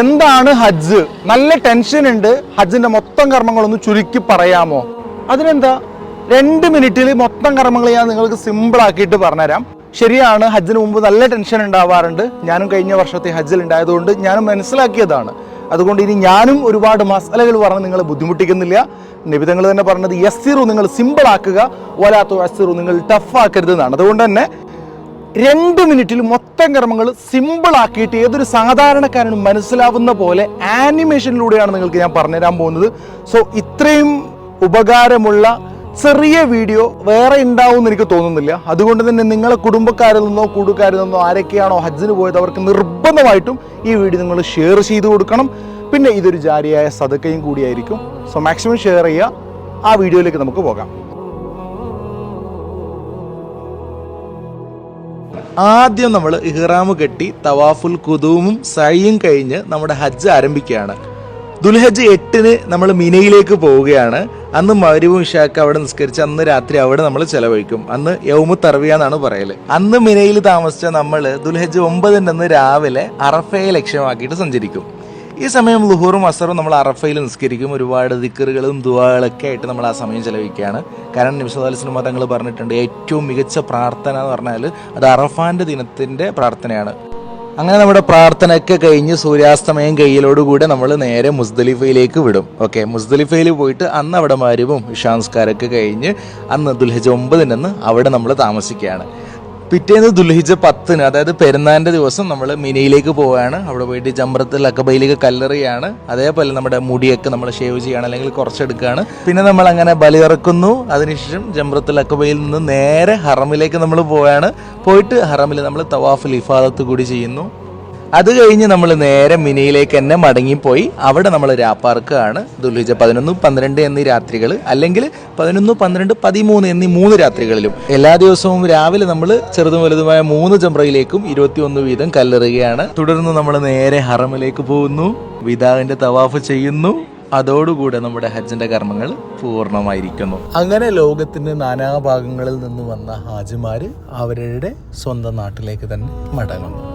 എന്താണ് ഹജ്ജ്? നല്ല ടെൻഷൻ ഉണ്ട്. ഹജ്ജിന്റെ മൊത്തം കർമ്മങ്ങളൊന്ന് ചുരുക്കി പറയാമോ? അതിനെന്താ? രണ്ട് മിനിറ്റിൽ മൊത്തം കർമ്മങ്ങൾ ഞാൻ നിങ്ങൾക്ക് സിമ്പിൾ ആക്കിയിട്ട് പറഞ്ഞുതരാം. ശരിയാണ് ഹജ്ജിന് മുമ്പ് നല്ല ടെൻഷൻ ഉണ്ടാവാറുണ്ട്. ഞാനും കഴിഞ്ഞ വർഷത്തെ ഹജ്ജിൽ ഉണ്ടായതുകൊണ്ട് ഞാനും മനസ്സിലാക്കിയതാണ്. അതുകൊണ്ട് ഇനി ഞാനും ഒരുപാട് മസാലകൾ പറഞ്ഞ് നിങ്ങളെ ബുദ്ധിമുട്ടിക്കുന്നില്ല. നിബിധങ്ങൾ തന്നെ പറഞ്ഞത് യസ്സിറു നിങ്ങൾ സിമ്പിൾ ആക്കുക. ഒലാത്തോ എസ് സിറു നിങ്ങൾ ടഫ് ആക്കരുത് എന്നാണ് അതുകൊണ്ട് തന്നെ രണ്ട് മിനിറ്റിൽ മൊത്തം കർമ്മങ്ങൾ സിമ്പിൾ ആക്കിയിട്ട് ഏതൊരു സാധാരണക്കാരനും മനസ്സിലാവുന്ന പോലെ ആനിമേഷനിലൂടെയാണ് നിങ്ങൾക്ക് ഞാൻ പറഞ്ഞുതരാൻ പോകുന്നത്. സോ ഇത്രയും ഉപകാരമുള്ള ചെറിയ വീഡിയോ വേറെ ഉണ്ടാവും എനിക്ക് തോന്നുന്നില്ല. അതുകൊണ്ട് തന്നെ നിങ്ങളെ കുടുംബക്കാരിൽ നിന്നോ കൂടുകാരിൽ നിന്നോ ആരൊക്കെയാണോ ഹജ്ജിന് പോയത് അവർക്ക് നിർബന്ധമായിട്ടും ഈ വീഡിയോ നിങ്ങൾ ഷെയർ ചെയ്ത് കൊടുക്കണം. പിന്നെ ഇതൊരു ജാരിയായ സതക്കയും കൂടിയായിരിക്കും. സോ മാക്സിമം ഷെയർ ചെയ്യുക. ആ വീഡിയോയിലേക്ക് നമുക്ക് പോകാം. ആദ്യം നമ്മൾ ഇഹ്റാമ് കെട്ടി തവാഫുൽ കുതൂമും സഴിയും കഴിഞ്ഞ് നമ്മുടെ ഹജ്ജ് ആരംഭിക്കുകയാണ്. ദുൽഹജ്ജ് എട്ടിന് നമ്മൾ മിനയിലേക്ക് പോവുകയാണ്. അന്ന് മരുവും ഇഷാക്ക് അവിടെ നിസ്കരിച്ച് അന്ന് രാത്രി അവിടെ നമ്മൾ ചെലവഴിക്കും. അന്ന് യൗമു തർവിയ എന്നാണ് പറയൽ. അന്ന് മിനയിൽ താമസിച്ച നമ്മൾ ദുൽഹജ്ജ് ഒമ്പതിന്റെ അന്ന് രാവിലെ അറഫയെ ലക്ഷ്യമാക്കിയിട്ട് സഞ്ചരിക്കും. ഈ സമയം ലുഹൂറും അസറും നമ്മൾ അറഫയിൽ നിസ്കരിക്കും. ഒരുപാട് ദിക്കറുകളും ദുവാകളൊക്കെ ആയിട്ട് നമ്മൾ ആ സമയം ചെലവഴിക്കുകയാണ്. കാരണം നിമിഷദാലിസിന് മതങ്ങൾ പറഞ്ഞിട്ടുണ്ട് ഏറ്റവും മികച്ച പ്രാർത്ഥന എന്ന് പറഞ്ഞാൽ അത് അറഫാന്റെ ദിനത്തിന്റെ പ്രാർത്ഥനയാണ്. അങ്ങനെ നമ്മുടെ പ്രാർത്ഥനയൊക്കെ കഴിഞ്ഞ് സൂര്യാസ്തമയം കയ്യിലോടുകൂടെ നമ്മൾ നേരെ മുസ്ദലിഫയിലേക്ക് വിടും. ഓക്കെ മുസ്ദലിഫയിൽ പോയിട്ട് അന്ന് അവിടെ മരുവും ഇഷാംസ്കാരമൊക്കെ കഴിഞ്ഞ് അന്ന് ദുൽഹജ് ഒമ്പതിനന്ന് അവിടെ നമ്മൾ താമസിക്കുകയാണ്. പിറ്റേന്ന് ദുൽഹിജ പത്തിന് അതായത് പെരുന്നാളിന്റെ ദിവസം നമ്മൾ മിനയിലേക്ക് പോവുകയാണ് അവിടെ പോയിട്ട് ജമ്രത്തിൽ അക്കബയിലേക്ക് കല്ലെറിയാണ്. അതേപോലെ നമ്മുടെ മുടിയൊക്കെ നമ്മൾ ഷേവ് ചെയ്യാണ് അല്ലെങ്കിൽ കുറച്ചെടുക്കുകയാണ്. പിന്നെ നമ്മൾ അങ്ങനെ ബലിയിറക്കുന്നു അതിനുശേഷം ജമ്പ്രത്തിൽ അക്കബയിൽ നിന്ന് നേരെ ഹറമിലേക്ക് നമ്മൾ പോവുകയാണ് പോയിട്ട് ഹറമിൽ നമ്മൾ തവാഫുൽ ഇഫാദത്ത് കൂടി ചെയ്യുന്നു. അത് കഴിഞ്ഞ് നമ്മൾ നേരെ മിനിയിലേക്ക് തന്നെ മടങ്ങിപ്പോയി. അവിടെ നമ്മൾ രാപ്പാർക്കാണ്. ദുൽഹിജ പതിനൊന്ന് പന്ത്രണ്ട് എന്നീ രാത്രികൾ അല്ലെങ്കിൽ പതിനൊന്ന് പന്ത്രണ്ട് പതിമൂന്ന് എന്നീ മൂന്ന് രാത്രികളിലും. എല്ലാ ദിവസവും രാവിലെ നമ്മൾ ചെറുതും വലുതുമായ മൂന്ന് ജംറയിലേക്കും ഇരുപത്തിയൊന്ന് വീതം കല്ലെറുകയാണ് തുടർന്ന് നമ്മൾ നേരെ ഹറമിലേക്ക് പോകുന്നു. വിതാവിന്റെ തവാഫ് ചെയ്യുന്നു. അതോടുകൂടെ നമ്മുടെ ഹജ്ജിന്റെ കർമ്മങ്ങൾ പൂർണമായിരിക്കുന്നു. അങ്ങനെ ലോകത്തിന്റെ നാനാഭാഗങ്ങളിൽ നിന്ന് വന്ന ഹാജിമാര് അവരുടെ സ്വന്തം നാട്ടിലേക്ക് തന്നെ മടങ്ങുന്നു.